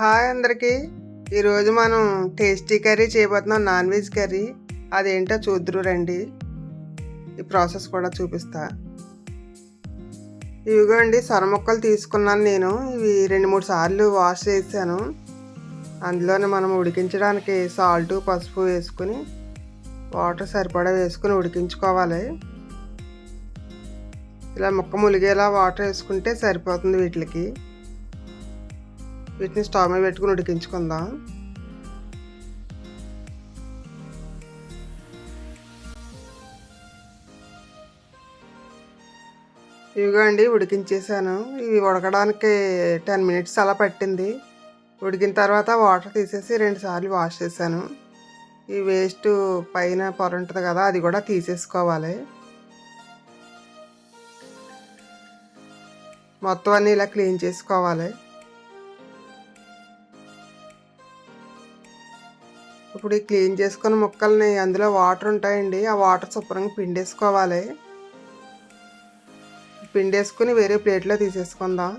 Hi అందరికీ. ఈరోజు మనం టేస్టీ కర్రీ చేయబోతున్నాం నాన్ వెజ్ కర్రీ. అదేంటో చూద్దరు రండి. ఈ ప్రాసెస్ కూడా చూపిస్తా. ఇవిగోండి సొర ముక్కలు తీసుకున్నాను నేను. ఇవి రెండు మూడు సార్లు వాష్ చేశాను. అందులోనే మనం ఉడికించడానికి సాల్ట్ పసుపు వేసుకుని వాటర్ సరిపడా వేసుకుని ఉడికించుకోవాలి. ఇలా ముక్క ములిగేలా వాటర్ వేసుకుంటే సరిపోతుంది వీటికి. వీటిని స్టవ్ మీద పెట్టుకుని ఉడికించుకుందాం. ఇవిగో అండి ఉడికించేసాను. ఇవి ఉడకడానికి టెన్ మినిట్స్ అలా పట్టింది. ఉడికిన తర్వాత వాటర్ తీసేసి రెండుసార్లు వాష్ చేశాను. ఈ వేస్ట్ పైన పొర ఉంటుంది కదా అది కూడా తీసేసుకోవాలి. మొత్తం అన్నీ ఇలా క్లీన్ చేసుకోవాలి. ఇప్పుడు ఈ క్లీన్ చేసుకున్న ముక్కల్ని అందులో వాటర్ ఉంటాయండి. ఆ వాటర్ శుభ్రంగా పిండేసుకోవాలి. పిండేసుకుని వేరే ప్లేట్లో తీసేసుకుందాం.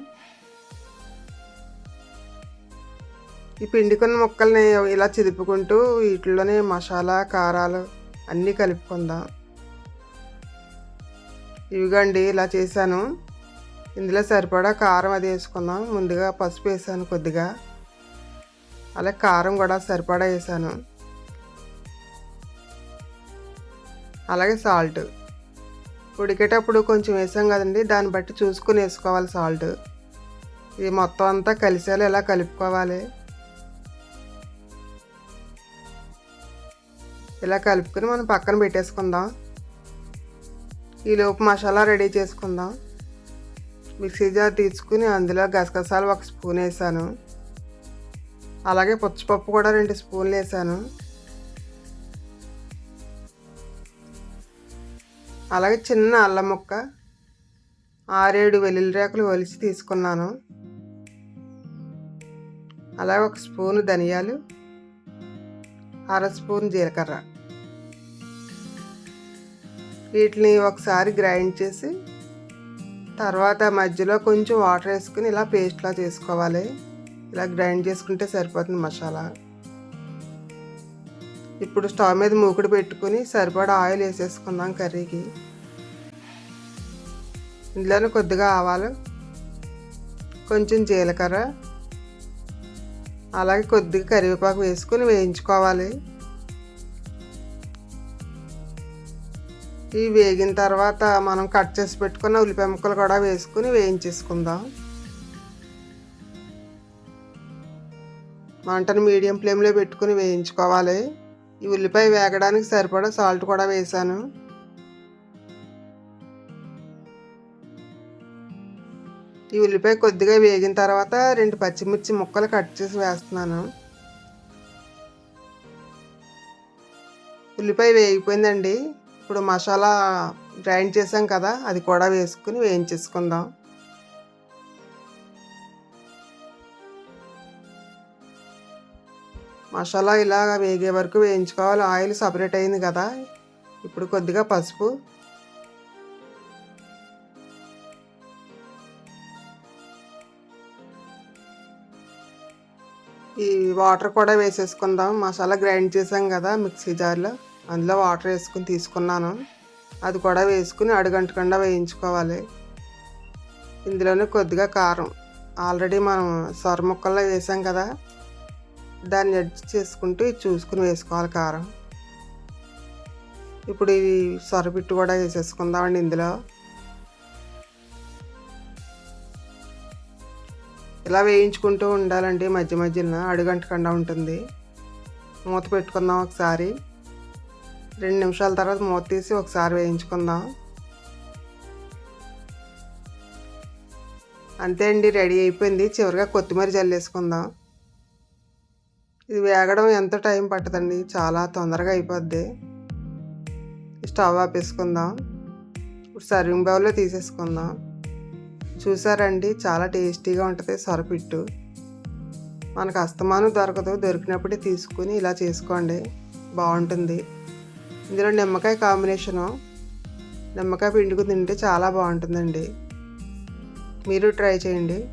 ఈ పిండుకున్న ముక్కల్ని ఇలా చిదుపుకుంటూ వీటిలోనే మసాలా కారాలు అన్నీ కలుపుకుందాం. ఇవిగండి ఇలా చేశాను. ఇందులో సరిపడా కారం అది వేసుకుందాం. ముందుగా పసుపు వేసాను కొద్దిగా. అలాగే కారం కూడా సరిపడా వేసాను. అలాగే సాల్ట్ ఉడికేటప్పుడు కొంచెం వేసాం కదండి దాన్ని బట్టి చూసుకుని వేసుకోవాలి సాల్ట్ ఇది మొత్తం అంతా కలిసేలా ఇలా కలుపుకోవాలి? ఇలా కలుపుకొని మనం పక్కన పెట్టేసుకుందాం. ఈలోపు మసాలా రెడీ చేసుకుందాం. మిక్సీ జార్ తీసుకుని అందులో గసగసాలు ఒక స్పూన్ వేసాను. అలాగే పుచ్చపప్పు కూడా రెండు స్పూన్లు వేసాను. అలాగే చిన్న అల్లం ముక్క ఆరేడు వెల్లుల్లి రేకులు ఒలిచి తీసుకున్నాను. అలాగే ఒక స్పూన్ ధనియాలు అర స్పూన్ జీలకర్ర. వీటిని ఒకసారి గ్రైండ్ చేసి తర్వాత మధ్యలో కొంచెం వాటర్ వేసుకుని ఇలా పేస్ట్లా చేసుకోవాలి. ఇలా గ్రైండ్ చేసుకుంటే సరిపోతుంది మసాలా. ఇప్పుడు స్టవ్ మీద మూకుడు పెట్టుకుని సరిపడా ఆయిల్ వేసేసుకుందాం కర్రీకి. ఇందులోనే కొద్దిగా ఆవాలు కొంచెం జీలకర్ర అలాగే కొద్దిగా కరివేపాకు వేసుకుని వేయించుకోవాలి. ఇవి వేగిన తర్వాత మనం కట్ చేసి పెట్టుకున్న ఉల్లిపాయ ముక్కలు కూడా వేసుకుని వేయించేసుకుందాం. మంటను మీడియం ఫ్లేమ్లో పెట్టుకుని వేయించుకోవాలి. ఈ ఉల్లిపాయ వేగడానికి సరిపడా సాల్ట్ కూడా వేసాను ఈ ఉల్లిపాయ కొద్దిగా వేగిన తర్వాత రెండు పచ్చిమిర్చి ముక్కలు కట్ చేసి వేస్తున్నాను. ఉల్లిపాయ వేగిపోయిందండి. ఇప్పుడు మసాలా గ్రైండ్ చేసాం కదా అది కూడా వేసుకుని వేయించేసుకుందాం. మసాలా ఇలాగ వేగే వరకు వేయించుకోవాలి. ఆయిల్ సపరేట్ అయింది కదా. ఇప్పుడు కొద్దిగా పసుపు. ఈ వాటర్ కూడా వేసేసుకుందాం. మసాలా గ్రైండ్ చేసాం కదా మిక్సీ జార్లో. అందులో వాటర్ వేసుకుని తీసుకున్నాను. అది కూడా వేసుకుని అడుగంటకుండా వేయించుకోవాలి. ఇందులోనే కొద్దిగా కారం. ఆల్రెడీ మనం సొర ముక్కల్లో వేసాం కదా. దాన్ని అడ్జస్ట్ చేసుకుంటూ చూసుకుని వేసుకోవాలి కారం. ఇప్పుడు ఇది సొరపిట్టు కూడా వేసేసుకుందామండి ఇందులో. ఇలా వేయించుకుంటూ ఉండాలండి మధ్య మధ్యన అడుగంటకుండా ఉంటుంది. మూత పెట్టుకుందాం ఒకసారి. రెండు నిమిషాల తర్వాత మూత తీసి ఒకసారి వేయించుకుందాం. అంతే అండి రెడీ అయిపోయింది. చివరిగా కొత్తిమీర జల్లేసుకుందాం. ఇది వేగడం ఎంత టైం పట్టదండి? చాలా తొందరగా అయిపోద్ది. స్టవ్ ఆపేసుకుందాం. ఇప్పుడు సర్వింగ్ బౌల్లో తీసేసుకుందాం. చూసారండి? చాలా టేస్టీగా ఉంటుంది సొరపిట్టు. మనకు అస్తమానం దొరకదు. దొరికినప్పుడే తీసుకుని ఇలా చేసుకోండి. బాగుంటుంది. ఇందులో నిమ్మకాయ కాంబినేషను. నిమ్మకాయ పిండుకు తింటే చాలా బాగుంటుందండి. మీరు ట్రై చేయండి.